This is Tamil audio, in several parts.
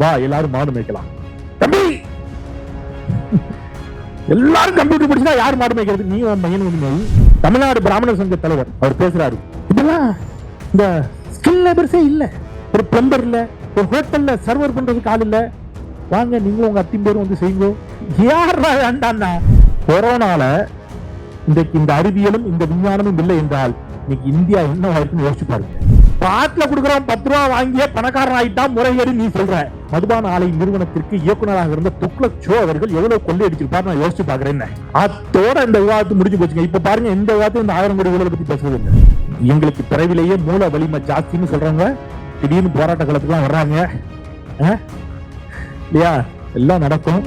வா எல்லாரும் மாடு மேய்க்கலாம். தம்பி! எல்லாரும் கம்ப்யூட்டர் படிச்சா யார் மாடு மேய்க்கிறது? நீ உன் பையன் உண்மை தமிழ்நாடு பிராமணர் சங்க தலைவர் அவர் பேசுறாரு. இதெல்லாம் இந்த ஸ்கில் லேபர்ஸே இல்ல. ஒரு பிளம்பர் இல்ல ஒரு ஹோட்டல்ல சர்வர் பண்றதுக்கு ஆள் இல்ல. வாங்க நீங்களும் உங்க அத்தின் பேரும் வந்து செய்யுங்க. யார் வேண்டாம்னா கொரோனால இன்றைக்கு இந்த அறிவியலும் இந்த விஞ்ஞானமும் இல்லை என்றால் இன்னைக்கு இந்தியா என்ன ஆயிருக்குன்னு யோசிச்சு பாருங்க. பாட்டில் கொடுக்குறவன் பத்து ரூபா வாங்கிய பணக்காரன் ஆயிட்டான் முறைகேடு நீ சொல்ற. மதுபான ஆலை நிறுவனத்திற்கு இயக்குனராக இருந்த துக்ளக் சோ அவர்கள் எவ்வளவு கொள்ளை அடிச்சிருப்பார் நான் யோசிச்சு பாக்குறேன் அத்தோட இந்த விவாதத்தை முடிஞ்சு போச்சுங்க. இப்ப பாருங்க இந்த விவாதத்தை இந்த ஆயிரம் கோடி ஊழலை பத்தி பேசுறது இல்லை எங்களுக்கு பிறவிலேயே மூல வலிமை ஜாஸ்தின்னு சொல்றாங்க. திடீர்னு போராட்ட காலத்துக்குலாம் வர்றாங்க. இல்லையா? எல்லாம் நடக்கும்.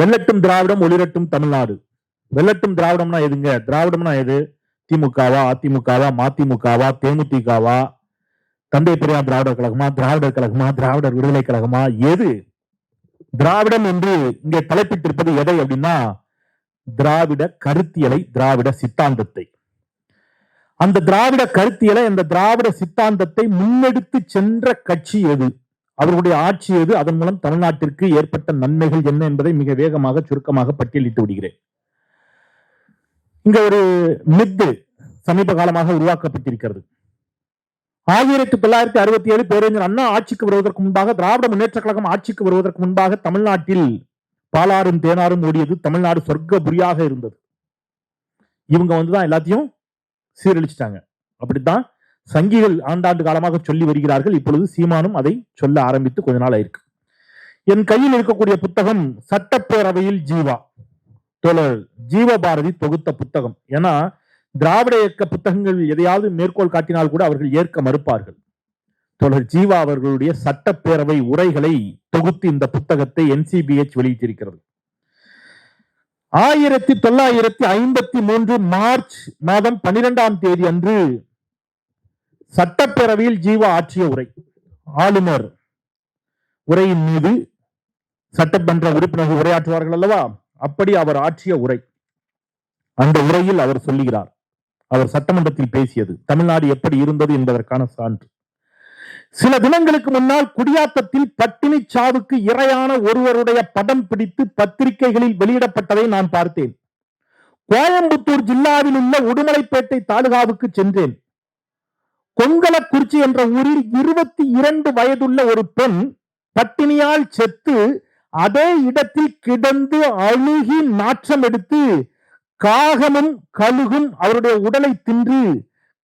வெள்ளட்டும் திராவிடம் ஒளிரட்டும் தமிழ்நாடு. வெள்ளட்டும் திராவிடம்னா எதுங்க? திராவிடம்னா எது? திமுகவா அதிமுகவா மதிமுகவா தேமுதிகவா? தந்தை பெரியார் திராவிடர் கழகமா? திராவிடர் கழகமா? திராவிடர் விடுதலை கழகமா? எது? திராவிடம் என்று இங்கே தலைப்பிட்டிருப்பது எதை அப்படின்னா திராவிட கருத்தியலை திராவிட சித்தாந்தத்தை. அந்த திராவிட கருத்தியலை அந்த திராவிட சித்தாந்தத்தை முன்னெடுத்து சென்ற கட்சி எது? அவர்களுடைய ஆட்சி எது? அதன் மூலம் தமிழ்நாட்டிற்கு ஏற்பட்ட நன்மைகள் என்ன என்பதை மிக வேகமாக சுருக்கமாக பட்டியலிட்டு விடுகிறேன். இங்க ஒரு மித்து சமீப காலமாக உருவாக்கப்பட்டிருக்கிறது. ஆயிரத்தி தொள்ளாயிரத்தி அறுபத்தி ஏழு பேரறிஞர் அண்ணா ஆட்சிக்கு வருவதற்கு முன்பாக திராவிட முன்னேற்ற கழகம் ஆட்சிக்கு வருவதற்கு முன்பாக தமிழ்நாட்டில் பாலாறும் தேனாரும் ஓடியது தமிழ்நாடு சொர்க்கபுரியாக இருந்தது. இவங்க வந்துதான் எல்லாத்தையும் சீரழிச்சிட்டாங்க. அப்படித்தான் சங்கிகள் ஆண்டாண்டு காலமாக சொல்லி வருகிறார்கள். இப்பொழுது சீமானும் அதை சொல்ல ஆரம்பித்து கொஞ்ச நாள் ஆயிருக்கு. என் கையில் இருக்கக்கூடிய புத்தகம் சட்டப்பேரவையில் ஜீவா. தோழர் ஜீவபாரதி தொகுத்த புத்தகம். ஏன்னா திராவிட இயக்க புத்தகங்கள் எதையாவது மேற்கோள் காட்டினால் கூட அவர்கள் ஏற்க மறுப்பார்கள். தோழர் ஜீவா அவர்களுடைய சட்டப்பேரவை உரைகளை தொகுத்து இந்த புத்தகத்தை என்சிபிஎச் வெளியிட்டிருக்கிறது. ஆயிரத்தி தொள்ளாயிரத்தி ஐம்பத்தி மூன்று மார்ச் மாதம் பன்னிரெண்டாம் தேதி அன்று சட்டப்பேரவையில் ஜீவா ஆற்றிய உரை ஆளுநர் உரையின் மீது சட்டமன்ற உறுப்பினர்கள் உரையாற்றுவார்கள் அல்லவா? அப்படி அவர் ஆற்றிய உரை. அந்த உரையில் அவர் சொல்லுகிறார். அவர் சட்டமன்றத்தில் பேசியது. தமிழ்நாடு எப்படி இருந்தது என்பதற்கான சான்று. சில தினங்களுக்கு முன்னால் குடியாத்தத்தில் பட்டினி சாவுக்கு இரையான ஒருவருடைய படம் பிடித்து பத்திரிகைகளில் வெளியிடப்பட்டதை நான் பார்த்தேன். கோயம்புத்தூர் ஜில்லாவில் உள்ள உடுமலைப்பேட்டை தாலுகாவுக்கு சென்றேன். கொங்கலக்குறிச்சி என்ற ஊரில் இருபத்தி இரண்டு வயதுள்ள ஒரு பெண் பட்டினியால் செத்து அதே இடத்தில் கிடந்து அழுகி நாற்றம் எடுத்து காகமும் கழுகும் அவருடைய உடலை தின்று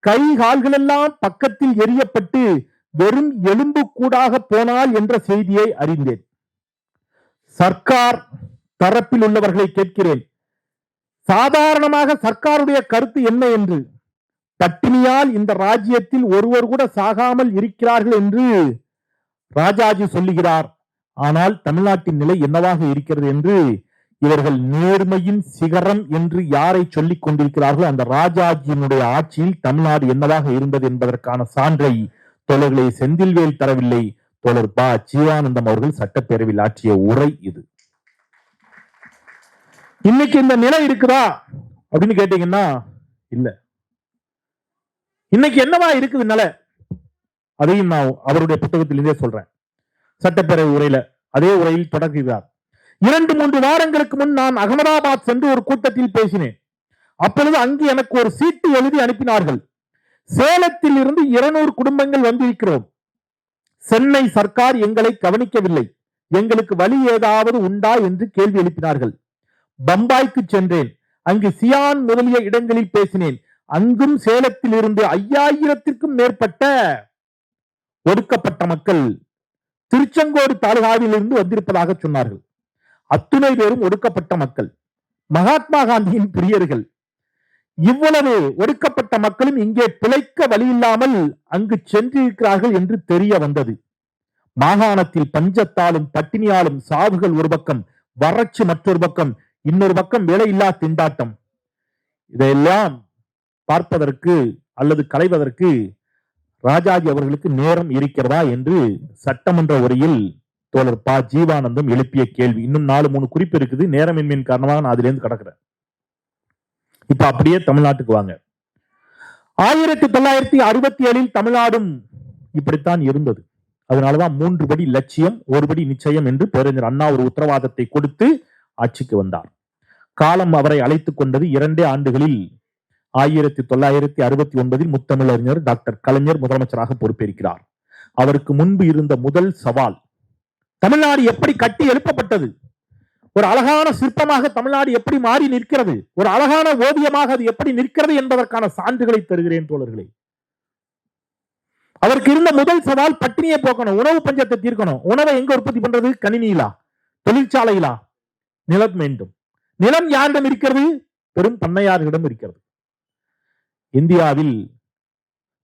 கை கால்களெல்லாம் பக்கத்தில் எரியப்பட்டு வெறும் எலும்பு கூடாக போனால் என்ற செய்தியை அறிந்தேன். சர்க்கார் தரப்பில் உள்ளவர்களை கேட்கிறேன். சாதாரணமாக சர்க்காருடைய கருத்து என்ன என்று? பட்டினியால் இந்த ராஜ்யத்தில் ஒருவர் கூட சாகாமல் இருக்கிறார்கள் என்று ராஜாஜி சொல்லுகிறார். ஆனால் தமிழ்நாட்டின் நிலை என்னவாக இருக்கிறது என்று இவர்கள் நேர்மையின் சிகரம் என்று யாரை சொல்லிக் கொண்டிருக்கிறார்களோ அந்த ராஜாஜியினுடைய ஆட்சியில் தமிழ்நாடு என்னவாக இருந்தது என்பதற்கான சான்றை தோழர்களை செந்தில்வேல் தரவில்லை. தோழர் பா. ஜீவானந்தம் அவர்கள் சட்டப்பேரவையில் ஆற்றிய உரை இது. இன்னைக்கு இந்த நிலை இருக்குதா அப்படின்னு கேட்டீங்கன்னா இல்ல. இன்னைக்கு என்னவா இருக்குது நிலை? அதையும் நான் அவருடைய புத்தகத்திலிருந்தே சொல்றேன். சட்டப்பேரவை உரையில அதே உரையில் தொடர்கிறார் இரண்டு மூன்று வாரங்களுக்கு முன் நான் அகமதாபாத் சென்று ஒரு கூட்டத்தில் பேசினேன். அப்பொழுது அங்கு எனக்கு ஒரு சீட்டு எழுதி அனுப்பினார்கள். சேலத்தில் இருந்து இருநூறு குடும்பங்கள் வந்திருக்கிறோம். சென்னை சர்க்கார் எங்களை கவனிக்கவில்லை. எங்களுக்கு வழி ஏதாவது உண்டா என்று கேள்வி எழுப்பினார்கள். பம்பாய்க்கு சென்றேன். அங்கு சியான் முதலிய இடங்களில் பேசினேன். அங்கும் சேலத்தில் இருந்து ஐயாயிரத்திற்கும் மேற்பட்ட ஒடுக்கப்பட்ட மக்கள் திருச்செங்கோடு தாலுகாவிலிருந்து வந்திருப்பதாக சொன்னார்கள். அத்துணை பேரும் ஒடுக்கப்பட்ட மக்கள். மகாத்மா காந்தியின் பிரியர்கள். இவ்வளவு ஒடுக்கப்பட்ட மக்களும் இங்கே பிழைக்க வழியில்லாமல் அங்கு சென்றிருக்கிறார்கள் என்று தெரிய வந்தது. மாகாணத்தில் பஞ்சத்தாலும் பட்டினியாலும் சாவுகள் ஒரு பக்கம் வறட்சி மற்றொரு பக்கம் இன்னொரு பக்கம் வேலையில்லா திண்டாட்டம். இதையெல்லாம் பார்ப்பதற்கு அல்லது களைவதற்கு ராஜாஜி அவர்களுக்கு நேரம் இருக்கிறதா என்று சட்டமன்ற உரையில் தோழர் ப. ஜீவானந்தம் எழுப்பிய கேள்வி. இன்னும் நாலு மூணு குறிப்பு இருக்குது. நேரமின்மையின் காரணமாக நான் அதிலிருந்து கடக்கிறேன். இப்ப அப்படியே தமிழ்நாட்டுக்கு வாங்க. ஆயிரத்தி தொள்ளாயிரத்தி அறுபத்தி ஏழில் தமிழ்நாடும் இப்படித்தான் இருந்தது. அதனாலதான் மூன்று படி லட்சியம் ஒரு படி நிச்சயம் என்று பேரறிஞர் அண்ணா ஒரு உத்தரவாதத்தை கொடுத்து ஆட்சிக்கு வந்தார். காலம் அவரை அழைத்துக் கொண்டது இரண்டே ஆண்டுகளில் ஆயிரத்தி தொள்ளாயிரத்தி அறுபத்தி ஒன்பதில் முத்தமிழறிஞர் டாக்டர் கலைஞர் முதலமைச்சராக பொறுப்பேற்கிறார். அவருக்கு முன்பு இருந்த முதல் சவால் தமிழ்நாடு எப்படி கட்டி எழுப்பப்பட்டது? ஒரு அழகான சிற்பமாக தமிழ்நாடு எப்படி மாறி நிற்கிறது? ஒரு அழகான ஓவியமாக அது எப்படி நிற்கிறது என்பதற்கான சான்றுகளை தருகிறேன் தோழர்களே. அவருக்கு இருந்த முதல் சவால் பட்டினியை போக்கணும் உணவு பஞ்சத்தை தீர்க்கணும். உணவை எங்க உற்பத்தி பண்றது? கணினியிலா? தொழிற்சாலையிலா? நிலம் வேண்டும். நிலம் யாரிடம் இருக்கிறது? பெரும் பண்ணையார்களிடம் இருக்கிறது. இந்தியாவில்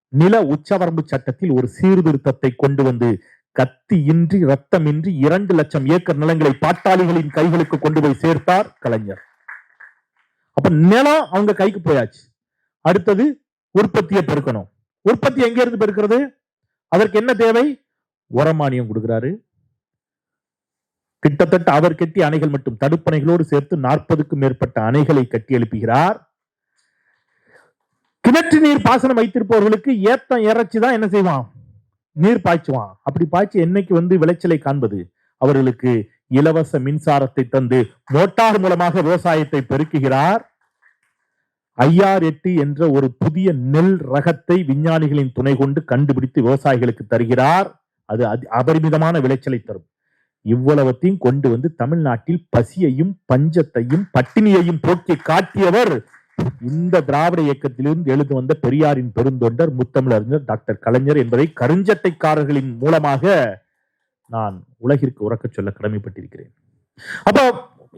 நில உச்சவரம்பு சட்டத்தில் ஒரு சீர்திருத்தத்தை கொண்டு வந்து கத்தியின்றி ரத்தமின்றி இரண்டு லட்சம் ஏக்கர் நிலங்களை பாட்டாளிகளின் கைகளுக்கு கொண்டு போய் சேர்த்தார் கலைஞர். அப்ப நிலம் அவங்க கைக்கு போயாச்சு. அடுத்தது உற்பத்தியை பெருக்கணும். உற்பத்தி எங்க இருந்து பெருக்கிறது? அதற்கு என்ன தேவை? உரமானியம் கொடுக்கிறாரு. கிட்டத்தட்ட அவர் கட்டிய அணைகள் மட்டும் தடுப்பணைகளோடு சேர்த்து நாற்பதுக்கும் மேற்பட்ட அணைகளை கட்டி எழுப்புகிறார். கிணற்று நீர் பாசனம் வைத்திருப்பவர்களுக்கு ஏத்தம் இறைச்சி தான் என்ன செய்வான்? நீர் பாய்ச்சுவான். அப்படி பாய்ச்சி என்னைக்கு வந்து விளைச்சலை காண்பது? அவர்களுக்கு இலவச மின்சாரத்தை தந்து மோட்டார் மூலமாக விவசாயத்தை பெருக்குகிறார். ஐஆர் எட்டு என்ற ஒரு புதிய நெல் ரகத்தை விஞ்ஞானிகளின் துணை கொண்டு கண்டுபிடித்து விவசாயிகளுக்கு தருகிறார். அது அதி- அபரிமிதமான விளைச்சலை தரும். இவ்வளவத்தையும் கொண்டு வந்து தமிழ்நாட்டில் பசியையும் பஞ்சத்தையும் பட்டினியையும் போக்கி காட்டியவர் இந்த திராவிட இயக்கத்திலிருந்து எழுந்து வந்த பெரியாரின் பெருந்தொண்டர் முத்தமிழறிஞர் டாக்டர் கலைஞர் என்பதை கருஞ்சட்டைக்காரர்களின் மூலமாக நான் உலகிற்கு உறக்கச் சொல்ல கடமைப்பட்டிருக்கிறேன். அப்போ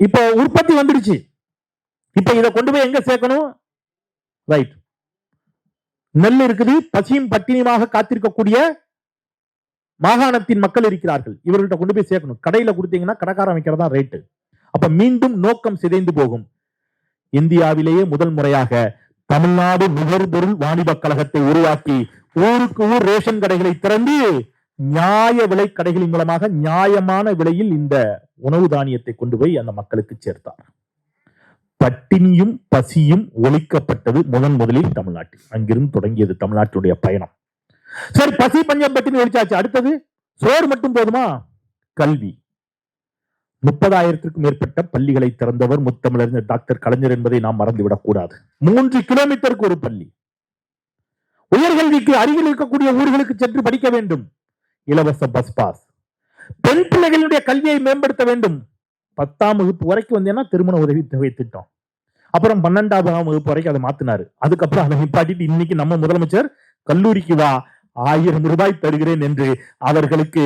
இப்போ உற்பத்தி வந்துடுச்சு. இப்ப இதை கொண்டு போய் எங்க சேர்க்கணும்? ரைட். நெல் இருக்குது பசியும் பட்டினியுமாக காத்திருக்கக்கூடிய மாகாணத்தின் மக்கள் இருக்கிறார்கள். இவர்கள்ட்ட கொண்டு போய் சேர்க்கணும். கடையில கொடுத்தீங்கன்னா கடைக்காரன் வைக்கிறதா ரேட்டு அப்ப மீண்டும் நோக்கம் சிதைந்து போகும். இந்தியாவிலேயே முதல் முறையாக தமிழ்நாடு நுகர்பொருள் வாணிபக் கழகத்தை உருவாக்கி ஊருக்கு ஊர் ரேஷன் கடைகளை திறந்து நியாய விலை கடைகளின் மூலமாக நியாயமான விலையில் இந்த உணவு தானியத்தை கொண்டு போய் அந்த மக்களுக்கு சேர்த்தார். பட்டினியும் பசியும் ஒழிக்கப்பட்டது முதன் முதலில் தமிழ்நாட்டில். அங்கிருந்து தொடங்கியது தமிழ்நாட்டுடைய பயணம். சரி பசி பஞ்சம் பட்டினி ஒழிச்சாச்சு. அடுத்தது சோறு மட்டும் போதுமா? கல்வி. முப்பதாயிரத்திற்கும் மேற்பட்ட பள்ளிகளை திறந்தவர் முத்தமிழறிஞர் டாக்டர் கலைஞர் என்பதை நாம் மறந்துவிடக் கூடாது மூன்று கிலோமீட்டருக்கு ஒரு பள்ளி. உயர்கல்விக்கு அருகில் இருக்கக்கூடிய ஊர்களுக்கு சென்று படிக்க வேண்டும். இலவச பஸ் பாஸ் பெண் பிள்ளைகளுடைய கல்வியை மேம்படுத்த வேண்டும். பத்தாம் வகுப்பு வரைக்கும் வந்தேன்னா திருமண உதவி தொகை திட்டம். அப்புறம் பன்னெண்டாம் வகுப்பு வரைக்கும் அதை மாத்தினாரு. அதுக்கப்புறம் அதை நிப்பாட்டிட்டு இன்னைக்கு நம்ம முதலமைச்சர் கல்லூரிக்கு வா ஆயிரம் ரூபாய் தருகிறேன் என்று அவர்களுக்கு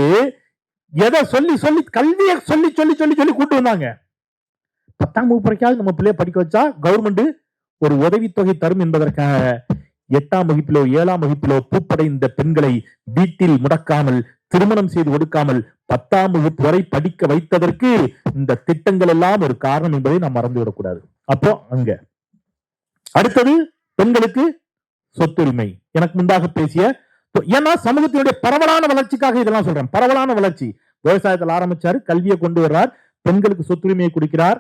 எதை சொல்லி சொல்லி கல்வியை சொல்லி சொல்லி சொல்லி சொல்லி கூட்டு வந்தாங்க. பத்தாம் வகுப்பு வரைக்காவது நம்ம பிள்ளைய படிக்க வச்சா கவர்மெண்ட் ஒரு உதவித்தொகை தரும் என்பதற்காக எட்டாம் வகுப்பிலோ ஏழாம் வகுப்பிலோ பூப்படைந்த பெண்களை வீட்டில் முடக்காமல் திருமணம் செய்து கொடுக்காமல் பத்தாம் வகுப்பு வரை படிக்க வைத்ததற்கு இந்த திட்டங்கள் எல்லாம் ஒரு காரணம் என்பதை நாம் மறந்து விடக்கூடாது. அப்போ அங்க. அடுத்தது பெண்களுக்கு சொத்துரிமை. எனக்கு முன்பாக பேசிய ஏன்னா சமூகத்தினுடைய பரவலான வளர்ச்சிக்காக இதெல்லாம் சொல்றேன். பரவலான வளர்ச்சி. விவசாயத்தில் ஆரம்பிச்சாரு கல்வியை கொண்டு வர்றார் பெண்களுக்கு சொத்துரிமையை கொடுக்கிறார்.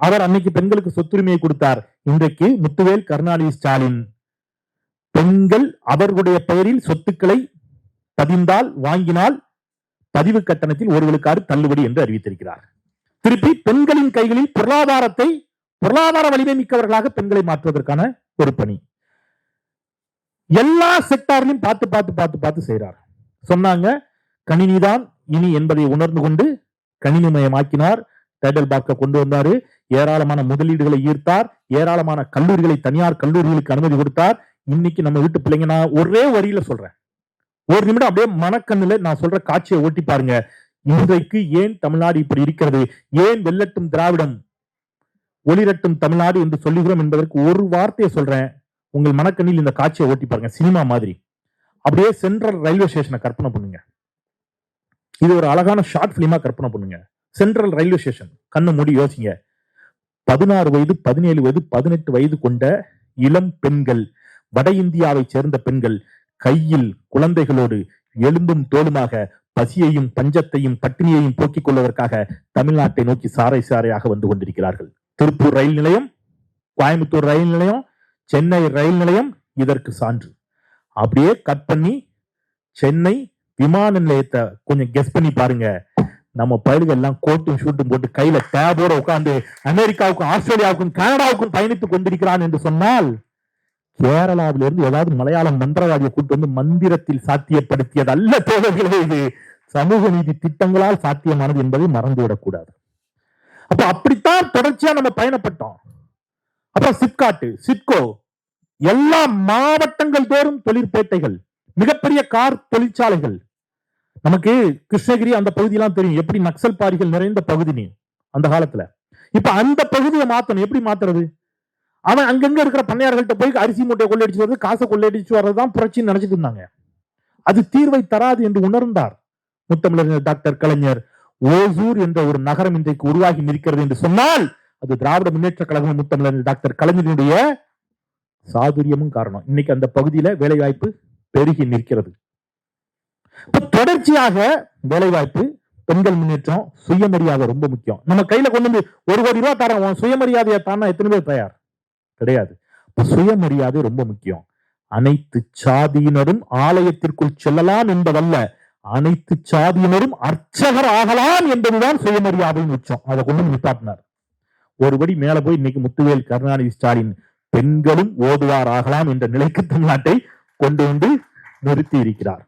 அவர் அன்னைக்கு பெண்களுக்கு சொத்துரிமையை கொடுத்தார். இன்றைக்கு முத்துவேல் கருணாநிதி ஸ்டாலின். பெண்கள் அவர்களுடைய பெயரில் சொத்துக்களை பதிந்தால் வாங்கினால் பதிவு கட்டணத்தில் ஒருவருக்காரு தள்ளுபடி என்று அறிவித்திருக்கிறார். திருப்பி பெண்களின் கைகளில் பொருளாதாரத்தை பொருளாதார வலிமை மிக்கவர்களாக பெண்களை மாற்றுவதற்கான ஒரு பணி. எல்லா செக்டார்லையும் பார்த்து பார்த்து பார்த்து பார்த்து செய்யறார் சொன்னாங்க கணினிதான் இனி என்பதை உணர்ந்து கொண்டு கணினிமயமாக்கினார். டைடல் பாக்க கொண்டு வந்தாரு. ஏராளமான முதலீடுகளை ஈர்த்தார். ஏராளமான கல்லூரிகளை தனியார் கல்லூரிகளுக்கு அனுமதி கொடுத்தார். இன்னைக்கு நம்ம வீட்டு பிள்ளைங்க நான் ஒரே வரியில சொல்றேன். ஒரு நிமிடம் அப்படியே மனக்கண்ணுல நான் சொல்ற காட்சியை ஓட்டி பாருங்க. இன்றைக்கு ஏன் தமிழ்நாடு இப்படி இருக்கிறது? ஏன் வெள்ளட்டும் திராவிடம் ஒளிரட்டும் தமிழ்நாடு என்று சொல்லுகிறோம் என்பதற்கு ஒரு வார்த்தையை சொல்றேன். உங்கள் மனக்கண்ணில் இந்த காட்சியை ஓட்டி பாருங்க. சினிமா மாதிரி. அப்படியே சென்ட்ரல் ரயில்வே ஸ்டேஷனை கற்பனை பண்ணுங்க. இது ஒரு அழகான ஷார்ட் பிலிமா கற்பனை பண்ணுங்க. சென்ட்ரல் ரயில்வே ஸ்டேஷன் கண்ணை மூடி யோசிங்க. பதினாறு வயது பதினேழு வயது பதினெட்டு வயது கொண்ட இளம் பெண்கள் வட இந்தியாவை சேர்ந்த பெண்கள் கையில் குழந்தைகளோடு எலும்பும் தோலுமாக பசியையும் பஞ்சத்தையும் பட்டினியையும் போக்கிக் கொள்வதற்காக தமிழ்நாட்டை நோக்கி சாறை சாறையாக வந்து கொண்டிருக்கிறார்கள். திருப்பூர் ரயில் நிலையம் கோயம்புத்தூர் ரயில் நிலையம் சென்னை ரயில் நிலையம் இதற்கு சான்று. அப்படியே கட் பண்ணி சென்னை விமான நிலையத்தை கொஞ்சம் கெஸ் பண்ணி பாருங்க. நம்ம பயிர்கள் எல்லாம் கோட்டும் ஷூட்டும் போட்டு கையில டேபோட உட்கார்ந்து அமெரிக்காவுக்கும் ஆஸ்திரேலியாவுக்கும் கனடாவுக்கும் பயணித்துக் கொண்டிருக்கிறான் என்று சொன்னால் கேரளாவில இருந்து ஏதாவது மலையாளம் மந்திரவாதியை கூட்டு வந்து மந்திரத்தில் சாத்தியப்படுத்தியது அல்ல தோழர்களே இது. சமூக நீதி திட்டங்களால் சாத்தியமானது என்பதை மறந்துவிடக்கூடாது அப்ப அப்படித்தான் தொடர்ச்சியா நம்ம பயணப்பட்டோம். அப்புறம் சிப்காட்டு சிப்கோ எல்லா மாவட்டங்கள் தோறும் தொழிற்பேட்டைகள் மிகப்பெரிய கார் தொழிற்சாலைகள் நமக்கு கிருஷ்ணகிரி அந்த பகுதியெல்லாம் தெரியும். எப்படி நக்சல் பாரிகள் நிறைந்த பகுதி நீ அந்த காலத்துல. இப்ப அந்த பகுதியை மாத்தணும். எப்படி மாத்துறது? அவன் அங்கங்க இருக்கிற பண்ணையார்கள்ட்ட போய் அரிசி மூட்டையை கொள்ளையடிச்சு வர்றது காசை கொள்ளையடிச்சு வர்றதுதான் புரட்சின்னு நினைச்சிட்டு இருந்தாங்க. அது தீர்வை தராது என்று உணர்ந்தார். முத்தமிழர் டாக்டர் கலைஞர் ஓசூர் என்ற ஒரு நகரம் இன்றைக்கு உருவாகி நிற்கிறது என்று சொன்னால் அது திராவிட முன்னேற்ற கழகம் முத்தமிழர் டாக்டர் கலைஞருடைய சாதுரியமும் காரணம். இன்னைக்கு அந்த பகுதியில வேலைவாய்ப்பு பெருகி நிற்கிறது. தொடர்ச்சியாக வேலைவாய்ப்பு பெண்கள் முன்னேற்றம் சுயமரியாதை ரொம்ப முக்கியம். நம்ம கையில கொண்டு வந்து ஒரு கோடி ரூபா தரோம் சுயமரியாதையை தானா எத்தனை பேர் தயார்? கிடையாது. சுயமரியாதை ரொம்ப முக்கியம். அனைத்து சாதியினரும் ஆலயத்திற்குள் செல்லலாம் என்பதல்ல அனைத்து சாதியினரும் அர்ச்சகர் ஆகலாம் என்பதுதான் சுயமரியாதையின் உச்சம். அதை கொண்டு வந்து நிப்பாட்டினார். ஒருபடி மேல போய் இன்னைக்கு முத்துவேல் கருணாநிதி ஸ்டாலின் பெண்களும் ஓதுவார் ஆகலாம் என்ற நிலைக்கு தமிழ்நாட்டை கொண்டு வந்து நிறுத்தி இருக்கிறார்.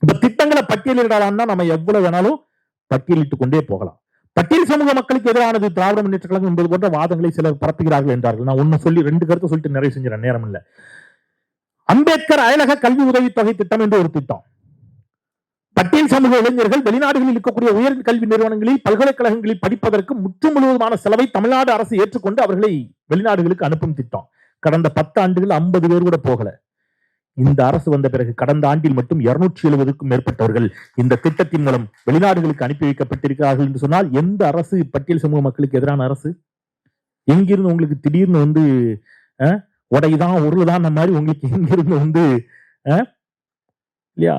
இப்ப திட்டங்களை பட்டியலிடலாம்னா நம்ம எவ்வளவு வேணாலும் பட்டியலிட்டுக் கொண்டே போகலாம். பட்டியல் சமூக மக்களுக்கு எதிரானது திராவிட முன்னேற்ற கழகம் என்பது போன்ற வாதங்களை சிலர் பரப்புகிறார்கள் என்றார்கள். நான் ஒன்னு சொல்லி ரெண்டு கருத்து சொல்லிட்டு நிறைவு செஞ்சிடறேன். நேரம் இல்ல. அம்பேத்கர் அயலக கல்வி உதவித்தொகை திட்டம் என்று ஒரு திட்டம். பட்டியல் சமூக இளைஞர்கள் வெளிநாடுகளில் இருக்கக்கூடிய உயர் கல்வி நிறுவனங்களில் பல்கலைக்கழகங்களில் படிப்பதற்கு முற்று முழுவதுமான செலவை தமிழ்நாடு அரசு ஏற்றுக்கொண்டு அவர்களை வெளிநாடுகளுக்கு அனுப்பும் திட்டம். கடந்த பத்து ஆண்டுகள் ஐம்பது பேர் கூட போகல. இந்த அரசு வந்த பிறகு கடந்த ஆண்டில் மட்டும் இருநூற்றி எழுபதுக்கும் மேற்பட்டவர்கள் இந்த திட்டத்தின் மூலம் வெளிநாடுகளுக்கு அனுப்பி வைக்கப்பட்டிருக்கிறார்கள் என்று சொன்னால் எந்த அரசு பட்டியல் சமூக மக்களுக்கு எதிரான அரசு? எங்கிருந்து உங்களுக்கு திடீர்னு வந்து உடைதான் உருளுதான் மாதிரி உங்களுக்கு எங்கிருந்து வந்து அஹ், இல்லையா?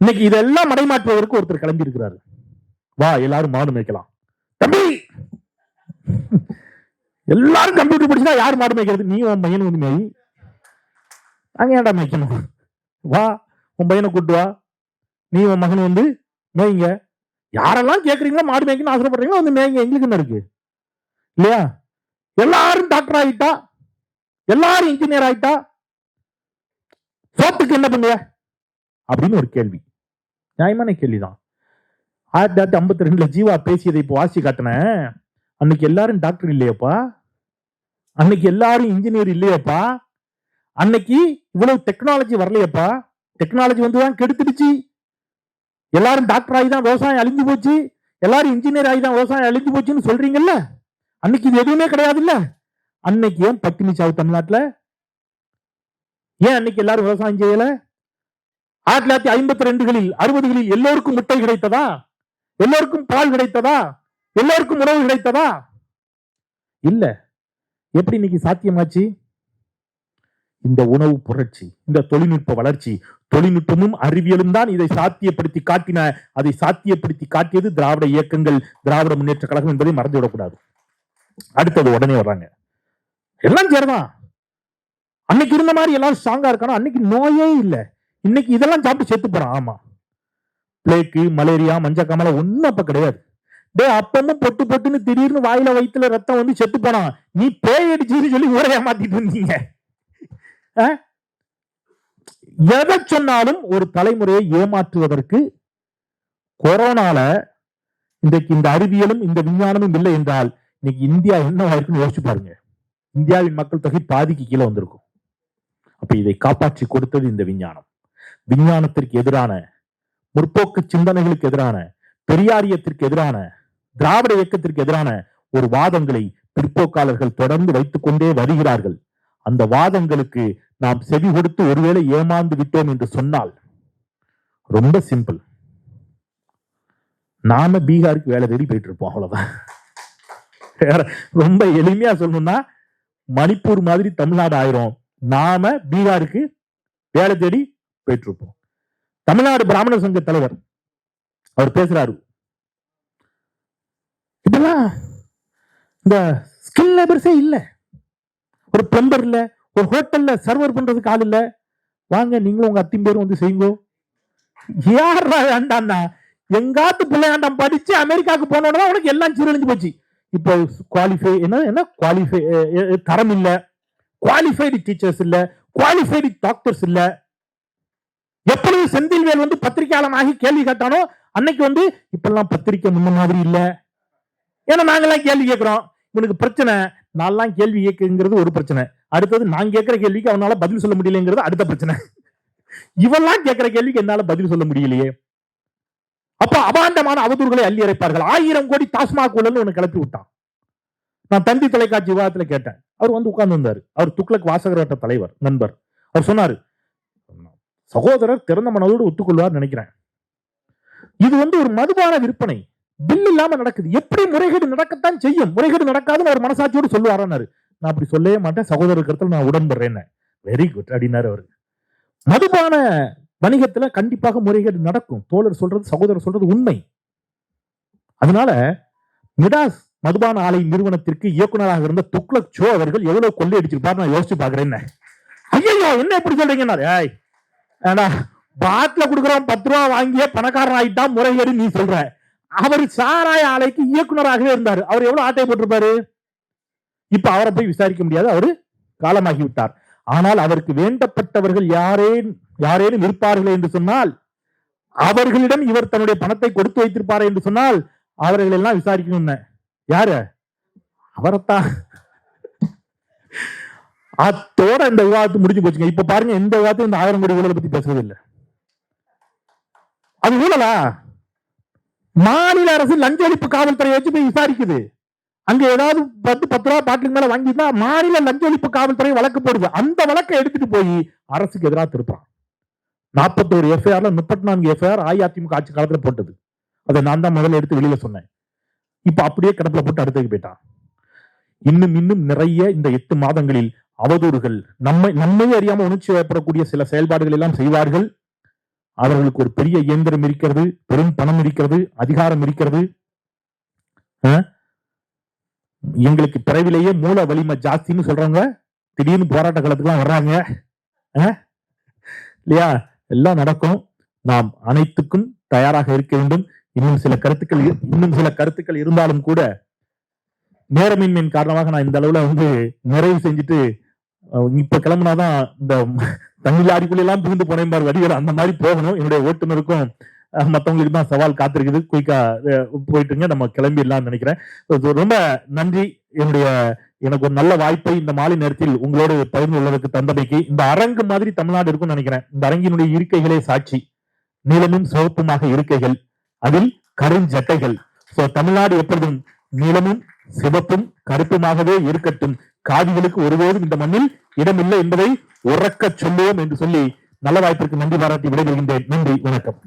இன்னைக்கு இதெல்லாம் மடைமாற்றுவதற்கு ஒருத்தர் கிளம்பி இருக்கிறாரு வா எல்லாரும் மாடு மேய்க்கலாம். தம்பி! எல்லாரும் கம்ப்யூட்டர் படிச்சுதான் யார் மாடு மேய்க்கிறது? நீ உன் பையன் வந்து மேய். அங்கே ஏன்டா மேய்க்கணும் வா உன் பையனை கூட்டு வா. நீ உன் மகன் வந்து மேய்ங்க. யாரெல்லாம் கேட்குறீங்களோ மாடு மேய்க்கணும்னு ஆசைப்படுறீங்களோ வந்து மேய்ங்க. எங்களுக்கு என்ன இருக்கு. இல்லையா? எல்லாரும் டாக்டர் ஆகிட்டா எல்லாரும் இன்ஜினியர் ஆகிட்டா சோத்துக்கு என்ன பண்ணுவ அப்படின்னு ஒரு கேள்வி. நியாயமான கேள்விதான். ஆயிரத்தி தொள்ளாயிரத்தி ஐம்பத்தி ரெண்டுல ஜீவா பேசியதை இப்போ வாசி காட்டினேன் அன்னைக்கு எல்லாரும் டாக்டர் இல்லையப்பா? அன்னைக்கு எல்லாரும் இன்ஜினியர் இல்லையப்பா? அன்னைக்கு இவ்வளவு டெக்னாலஜி வரலையப்பா. டெக்னாலஜி வந்துதான் கெடுத்துடுச்சு. எல்லாரும் டாக்டர் ஆகி தான் விவசாயம் அழிஞ்சு போச்சு. எல்லாரும் இன்ஜினியர் ஆகி தான் விவசாயம் அழிஞ்சு போச்சுன்னு சொல்றீங்கல்ல? அன்னைக்கு இது எதுவுமே கிடையாதுல்ல? அன்னைக்கு ஏன் பட்டினி சாவு தமிழ்நாட்டில்? ஏன் அன்னைக்கு எல்லாரும் விவசாயம் செய்யல? ஆயிரத்தி தொள்ளாயிரத்தி ஐம்பத்தி ரெண்டுகளில் அறுபதுகளில் எல்லோருக்கும் முட்டை கிடைத்ததா? எல்லோருக்கும் பால் கிடைத்ததா? எல்லோருக்கும் உணவு கிடைத்ததா? இல்ல. எப்படி இன்னைக்கு சாத்தியமாச்சு? இந்த உணவு புரட்சி இந்த தொழில்நுட்ப வளர்ச்சி தொழில்நுட்பமும் அறிவியலும் தான் இதை சாத்தியப்படுத்தி காட்டின அதை சாத்தியப்படுத்தி காட்டியது திராவிட இயக்கங்கள் திராவிட முன்னேற்ற கழகம் என்பதை மறந்துவிடக்கூடாது. அடுத்தது உடனே வர்றாங்க. எல்லாம் சரிதான். அன்னைக்கு இருந்த மாதிரி எல்லாரும் ஸ்ட்ராங்கா இருக்கணும் அன்னைக்கு நோயே இல்லை. இன்னைக்கு இதெல்லாம் சாப்பிட்டு செத்து போறான். ஆமா. பிளேக்கு மலேரியா மஞ்சக்காமலை ஒன்றும் அப்ப கிடையாது. டே அப்பமும் பொட்டு பொட்டுன்னு திடீர்னு வாயில வயிற்றுல ரத்தம் வந்து செத்து போனான். நீ பேய் அடிச்சுன்னு சொல்லி ஊரையா மாத்திட்டு இருந்தீங்க. எதை சொன்னாலும் ஒரு தலைமுறையை ஏமாற்றுவதற்கு கொரோனால இன்றைக்கு இந்த அறிவியலும் இந்த விஞ்ஞானமும் இல்லை என்றால் இன்னைக்கு இந்தியா என்னவாயிருக்குன்னு யோசிச்சு பாருங்க. இந்தியாவின் மக்கள் தொகை பாதிக்கு கீழே வந்திருக்கும். அப்ப இதை காப்பாற்றி கொடுத்தது இந்த விஞ்ஞானம். விஞ்ஞானத்திற்கு எதிரான முற்போக்கு சிந்தனைகளுக்கு எதிரான பெரியாரியத்திற்கு எதிரான திராவிட இயக்கத்திற்கு எதிரான ஒரு வாதங்களை பிற்போக்காளர்கள் தொடர்ந்து வைத்துக் கொண்டே வருகிறார்கள். அந்த வாதங்களுக்கு நாம் செவி கொடுத்து ஒருவேளை ஏமாந்து விட்டோம் என்று சொன்னால் ரொம்ப சிம்பிள் நாம பீகாருக்கு வேலை தேடி போயிட்டு இருப்போம் அவ்வளவுதான் ரொம்ப எளிமையா சொல்லணும்னா மணிப்பூர் மாதிரி தமிழ்நாடு ஆயிரும். நாம பீகாருக்கு வேலை தேடி போயிட்டு இருப்போம் தமிழ்நாடு பிராமண சங்க தலைவர் அவர் பேசுறாரு. இப்பெல்லாம் இந்த ஸ்கில் லேபர்ஸே இல்ல. ஒரு பிளம்பர் இல்ல ஒரு ஹோட்டல்ல சர்வர் பண்றதுக்கு ஆள் இல்ல. வாங்க நீங்களும் உங்க அத்தின் பேரும் வந்து செய்யுங்க. யார் வேண்டாம்னா? எங்காத்து பிள்ளையாண்டம் படிச்சு அமெரிக்காவுக்கு போனோட உனக்கு எல்லாம் சீரழிஞ்சு போச்சு. இப்போ குவாலிஃபை என்ன என்ன? குவாலிஃபை தரம் இல்ல. குவாலிஃபைடு டீச்சர்ஸ் இல்ல. குவாலிஃபைடு டாக்டர்ஸ் இல்ல. எப்பொழுது செந்தில்வேல் வந்து பத்திரிகையாளன் ஆகி கேள்வி கேட்டானோ அன்னைக்கு வந்து இப்பெல்லாம் பத்திரிக்கை முன்ன மாதிரி இல்ல. ஏன்னா நாங்கெல்லாம் கேள்வி கேட்கிறோம். இவனுக்கு பிரச்சனை நான்லாம் கேள்வி கேட்குங்கிறது ஒரு பிரச்சனை. அடுத்தது நான் கேட்கிற கேள்விக்கு அவனால பதில் சொல்ல முடியலங்கிறது அடுத்த பிரச்சனை. இவெல்லாம் கேட்கிற கேள்விக்கு என்னால பதில் சொல்ல முடியலையே. அப்ப அபாண்டமான அவதூறுகளை அள்ளி இறைப்பார்கள் ஆயிரம் கோடி டாஸ்மாக் ஊழல்னு ஒண்ணு கிளப்பி விட்டான். நான் தந்தி தொலைக்காட்சி விவாதத்துல கேட்டேன். அவர் வந்து உட்கார்ந்து வந்தாரு. அவர் துக்ளக் வாசகர் வட்ட தலைவர் நண்பர். அவர் சொன்னாரு சகோதரர் திறந்த மனதோடு ஒத்துக்கொள்வார் நினைக்கிறேன். இது வந்து ஒரு மதுபான விற்பனை. பில் இல்லாம நடக்குது. எப்படி முறைகேடு நடக்கத்தான் செய்யும்? முறைகேடு நடக்காதுன்னு அவர் மனசாட்சியோடு சொல்லுவாரான்னாரு. நான் அப்படி சொல்லவே மாட்டேன். சகோதரர் கருத்தில் நான் உடன்படுறேன்னு வெரி குட் அப்படின்னாரு அவரு. மதுபான வணிகத்துல கண்டிப்பாக முறைகேடு நடக்கும். தோழர் சொல்றது சகோதரர் சொல்றது உண்மை. அதனால மிடாஸ் மதுபான ஆலை நிறுவனத்திற்கு இயக்குனராக இருந்த துக்ளக் சோ அவர்கள் எவ்வளவு கொள்ளை அடிச்சிருப்பாரு நான் யோசிச்சு பாக்குறேன் ஐயோ என்ன எப்படி சொல்றீங்கன்னா ஏய் ஏடா பாட்டில் கொடுக்குறோம் பத்து ரூபா வாங்கிய பணக்காரன் ஆயிட்டான் முறைகேடு நீ சொல்ற. அவர் சாராய ஆலைக்கு இயக்குனராகவே இருந்தார். அவர் எவ்வளவு ஆட்டை போட்டிருப்பாரு? இப்ப அவரை போய் விசாரிக்க முடியாது. அவரு காலமாகி விட்டார் ஆனால் அவருக்கு வேண்டப்பட்டவர்கள் யாரே யாரேனும் இருப்பார்கள் என்று சொன்னால் அவர்களிடம் இவர் தன்னுடைய பணத்தை கொடுத்து வைத்திருப்பார் என்று சொன்னால் அவர்கள் எல்லாம் விசாரிக்கணும் யாரு? அவரைத்தான். அத்தோட இந்த விவாதத்தை முடிஞ்சு போச்சுங்க. இப்ப பாருங்க இந்த விவாதத்தை இந்த ஆயிரம் கோடி ஊழலை பத்தி பேசுறது இல்ல. அது ஊழலா? மாநில அரசு லஞ்ச ஒழிப்பு காவல்துறை வச்சு போய் விசாரிக்குது. அங்க ஏதாவது பத்து பத்து ரூபா பாட்டிலுக்கு மேல வாங்கிட்டா மாநில லஞ்ச ஒழிப்பு காவல்துறை வழக்கு போடுது. அந்த வழக்கை எடுத்துட்டு போய் அரசுக்கு எதிராக திருப்பான் நாற்பத்தோரு எஃப்ஐஆர்ல முப்பத்தி நான்கு எஃப்ஐஆர் அஇஅதிமுக ஆட்சி காலத்துல போட்டது. அதை நான் தான் முதல்ல எடுத்து வெளியில சொன்னேன். இப்ப அப்படியே கிடப்புல போட்டு அடுத்துக்கு போயிட்டான். இன்னும் இன்னும் நிறைய இந்த எட்டு மாதங்களில் அவதூறுகள் நம்மை நம்மையே அறியாம உணர்ச்சி ஏற்படக்கூடிய சில செயல்பாடுகள் எல்லாம் செய்வார்கள். அவர்களுக்கு ஒரு பெரிய இயந்திரம் இருக்கிறது பெரும் பணம் இருக்கிறது அதிகாரம் இருக்கிறது. ஆஹ் எங்களுக்கு பிறவிலேயே மூல வலிமை ஜாஸ்தின்னு சொல்றவங்க திடீர்னு போராட்ட காலத்துக்குலாம் வர்றாங்க. இல்லையா? எல்லாம் நடக்கும். நாம் அனைத்துக்கும் தயாராக இருக்க வேண்டும். இன்னும் சில கருத்துக்கள் இரு- இன்னும் சில கருத்துக்கள் இருந்தாலும் கூட நேரமின்மையின் காரணமாக நான் இந்த அளவுல வந்து நிறைவு செஞ்சுட்டு இப்ப கிளம்புனாதான் இந்த தண்ணி லாரிக்குள்ள எல்லாம் புகுந்து போனேன் பாரு வடிகள் அந்த மாதிரி போகணும். என்னுடைய ஓட்டுநருக்கும் மற்றவங்களுக்கு தான் சவால் காத்திருக்குது. குயிக்கா போயிட்டுங்க நம்ம கிளம்பிடலாம்னு நினைக்கிறேன். ரொம்ப நன்றி. என்னுடைய எனக்கு ஒரு நல்ல வாய்ப்பை இந்த மாலை நேரத்தில் உங்களோடு பகிர்ந்து உள்ளதற்கு தந்தமைக்கு. இந்த அரங்கு மாதிரி தமிழ்நாடு இருக்கும்னு நினைக்கிறேன். இந்த அரங்கினுடைய இருக்கைகளே சாட்சி. நீளமும் சிவப்புமாக இருக்கைகள். அதில் கருஞ்சட்டைகள் சோ தமிழ்நாடு எப்பொழுதும் நீளமும் சிவப்பும் கருப்புமாகவே இருக்கட்டும். காவிகளுக்கு ஒருபோதும் இந்த மண்ணில் இடமில்லை என்பதை உறக்கச் சொல்லுவோம் என்று சொல்லி நல்ல வாய்ப்பிற்கு நன்றி பாராட்டி விடைபெறுகின்றேன். நன்றி. வணக்கம்.